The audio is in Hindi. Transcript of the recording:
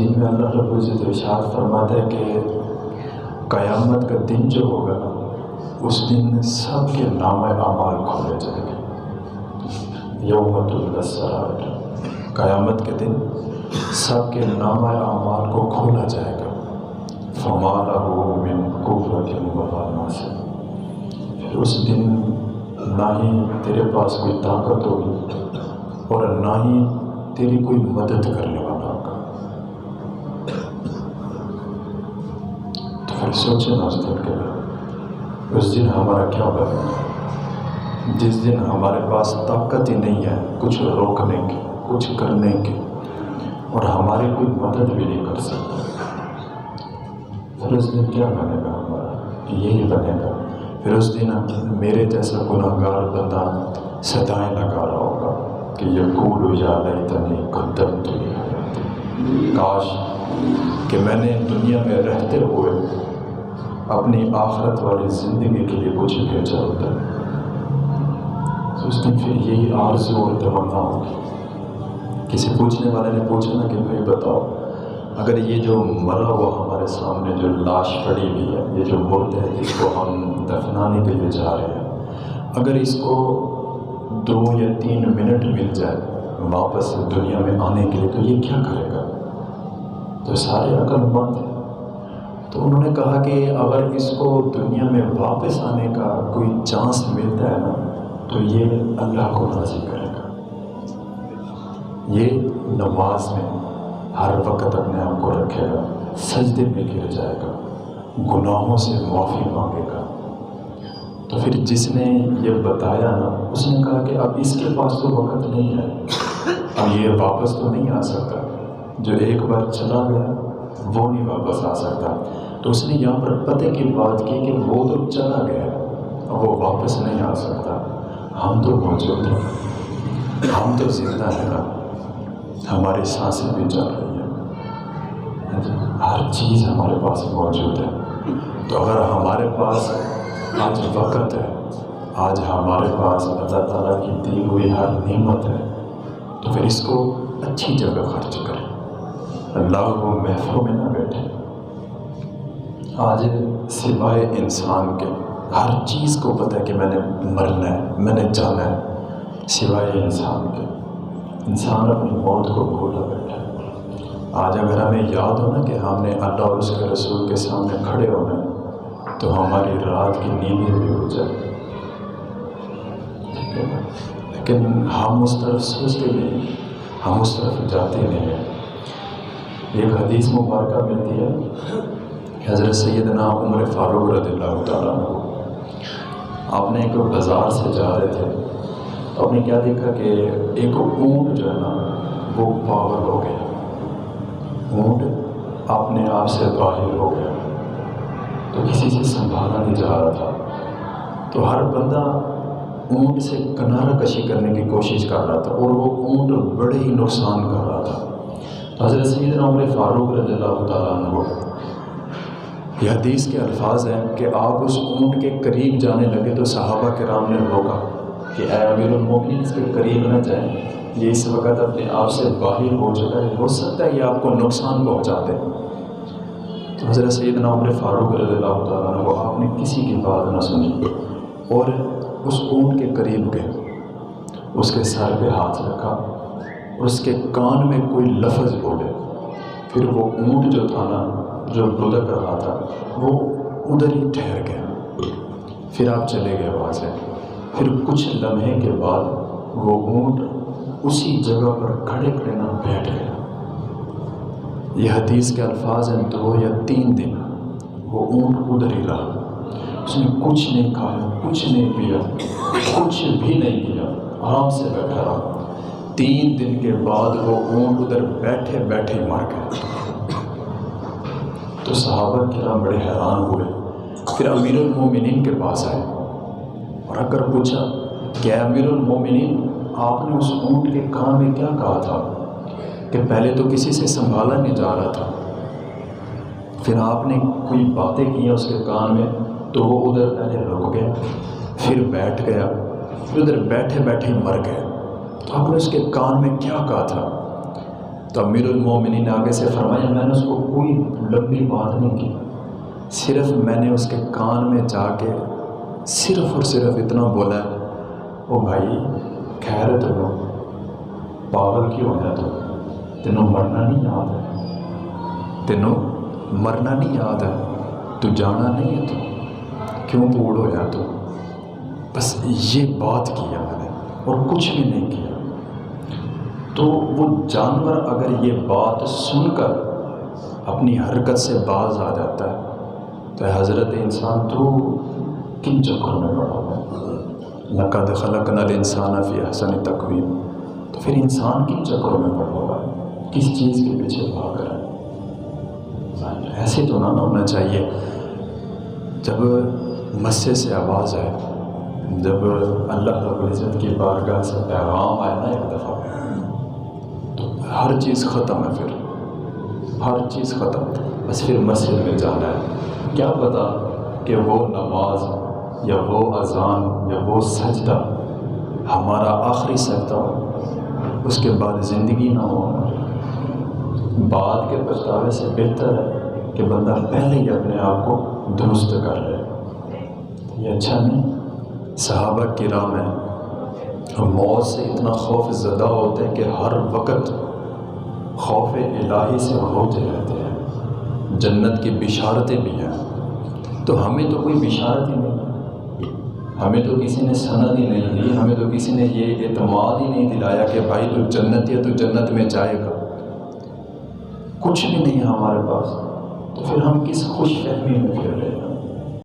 मजीद में अल्लाह रब्बुल इरशाद फरमाता है कि क़यामत का दिन जो होगा ना उस दिन सब के नाम अमाल खोले जाएँगे। यौमतुलसरार क़यामत के दिन सब के नाम अमाल को खोला जाएगा। कुव्वतिन से फिर उस दिन ना ही तेरे पास कोई ताकत होगी और ना ही तेरी कोई मदद करने वाला होगा तो सोचे ना के उस दिन हमारा क्या बनेगा जिस दिन हमारे पास ताकत ही नहीं है, कुछ रोकने की, कुछ करने की, और हमारी कोई मदद भी नहीं कर सकता। फिर उस दिन क्या बनेगा हमारा? यही बनेगा। फिर उस दिन मेरे जैसा गुनाहगार बंदा सदाएँ लगा रहा होगा कि यकूल या तनी कदम तो काश कि मैंने दुनिया में रहते हुए अपनी आखरत वाली ज़िंदगी के लिए कुछ भेजा होता तो उस दिन फिर यही आरज़ू और तमन्ना होगी। किसी पूछने वाले ने पूछा ना कि भाई बताओ, अगर ये जो मरा हुआ हमारे सामने जो लाश पड़ी हुई है, ये जो मुर्द है जिसको हम दफनाने के लिए जा रहे हैं, अगर इसको दो या तीन मिनट मिल जाए वापस दुनिया में आने के लिए तो ये क्या करेगा? तो सारे अकलमंद हैं। तो उन्होंने कहा कि अगर इसको दुनिया में वापस आने का कोई चांस मिलता है ना तो ये अल्लाह को राज़ी करेगा। ये नमाज़ में हर वक्त अपने आप को रखेगा, सजदे में गिर जाएगा, गुनाहों से माफ़ी मांगेगा। तो फिर जिसने ये बताया ना, उसने कहा कि अब इसके पास तो वक्त नहीं है, अब ये वापस तो नहीं आ सकता। जो एक बार चला गया वो नहीं वापस आ सकता। तो उसने यहाँ पर पते की बात की कि वो तो चला गया और वो वापस नहीं आ सकता। हम तो मौजूद हैं। हम तो ज़िंदा हैं हमारी साँसें भी चल रही हैं। हर चीज़ हमारे पास मौजूद है। तो अगर हमारे पास आज वक़्त है, आज हमारे पास अल्लाह ताला की दी हुई हर नेमत है तो फिर इसको अच्छी जगह खर्च करें। अल्लाह को महफों में ना बैठे। आज सिवाय इंसान के, हर चीज़ को पता है कि मैंने मरना है, मैंने जाना है, सिवाय इंसान के। इंसान अपनी मौत को भूला बैठा है। आज अगर हमें याद हो ना कि हमने अल्लाह और उसके रसूल के सामने खड़े होना है तो हमारी रात की नींदें भी हो जाए। ठीक है लेकिन हम उस तरफ़ सोचते नहीं, हम उस तरफ़ जाते नहीं हैं। एक हदीस मुबारक मिलती है। हज़रत सैदना उमर फ़ारूक रदील्ला तु आपने एक बाज़ार से जा रहे थे। तो आपने क्या देखा कि एक ऊँट जो है ना, वो पागल हो गया। ऊँट अपने आप से बाहर हो गया। तो किसी से संभाला नहीं जा रहा था। तो हर बंदा ऊँट से किनारा कशी करने की कोशिश कर रहा था और वो ऊँट बड़े ही नुकसान कर रहा था। हज़रत सैदना उमर फ़ारूक रज़ी यह हदीस के अल्फाज हैं कि आप उस ऊँट के करीब जाने लगे तो सहाबा कराम ने रोका कि अमीरमिन इसके करीब न जाएँ। ये इस वक्त अपने आप से बाहर हो चुका है। हो सकता है ये आपको नुकसान पहुँचा दे तो हज़रत सैदना उमर फ़ारूक रज़ी आपने किसी की बात न सुनी और उस ऊँट के करीब गए। उसके सर पे हाथ रखा। उसके कान में कोई लफ्ज़ बोले। फिर वो ऊँट जो था ना, जो लुढ़क रहा था, वो उधर ही ठहर गया। फिर आप चले गए वहाँ से। फिर कुछ लम्हे के बाद वो ऊँट उसी जगह पर खड़े खड़े ना बैठ गया। यह हदीस के अल्फाज हैं दो या तीन दिन। वो ऊँट उधर ही रहा। उसने कुछ नहीं खाया कुछ नहीं पिया कुछ भी नहीं किया। आराम से बैठा रहा। तीन दिन के बाद वो ऊँट उधर बैठे बैठे मर गए। तो सहाबा किराम बड़े हैरान हुए। फिर अमीरमिन के पास आए और अगर पूछा, क्या अमीरमिन आपने उस ऊँट के कान में क्या कहा था कि पहले तो किसी से संभाला नहीं जा रहा था? फिर आपने कोई बातें की उसके कान में तो वो उधर पहले रुक गया, फिर बैठ गया, फिर उधर बैठे बैठे मर गया। तो आपने उसके कान में क्या कहा था? तो अमीरमिन ने आगे से फरमाया, मैंने उसको कोई लंबी बात नहीं की। सिर्फ़ मैंने उसके कान में जाके सिर्फ़ और सिर्फ़ इतना बोला, ओ भाई, खैर तो पागल क्यों होया तू? तेनों मरना नहीं याद है? तेनों मरना नहीं याद है? तू जाना नहीं है तू? क्यों बूढ़ होया तू? बस ये बात किया मैंने और कुछ भी नहीं किया। तो वो जानवर अगर ये बात सुनकर अपनी हरकत से बाज आ जाता है तो हज़रत इंसान तो किन चक्रों में पड़ा हुआ है? लकद खलक नल इंसान फ़ी हसन तकवीम। तो फिर इंसान किन चक्रों में पड़ा हुआ है? किस चीज़ के पीछे भाग रहा है? ऐसे तो ना होना चाहिए। जब मस्से से आवाज़ आए, जब अल्लाह रब्ज़त की बारगाह से पैगाम आया ना एक दफ़ा हर चीज़ ख़त्म है फिर। हर चीज़ ख़त्म। बस फिर मस्जिद में जाना है। क्या पता कि वो नमाज़ या वो अजान या वो सजदा हमारा आखिरी सजदा हो। उसके बाद ज़िंदगी ना हो। बाद के पछतावे से बेहतर है कि बंदा पहले ही अपने आप को दुरुस्त कर ले। ये अच्छा नहीं। सहाबा किराम है। मौत से इतना खौफ ज़दा होते हैं कि हर वक्त खौफ इलाही से रोते रहते हैं। जन्नत की बिशारतें भी हैं। तो हमें तो कोई बिशारत ही नहीं हमें तो किसी ने सनद ही नहीं दी हमें तो किसी ने ये एतमाद ही नहीं दिलाया कि भाई तू जन्नत है तो जन्नत में जाएगा। कुछ भी नहीं है हमारे पास। तो फिर हम किस खुश फहमी में फिर रहे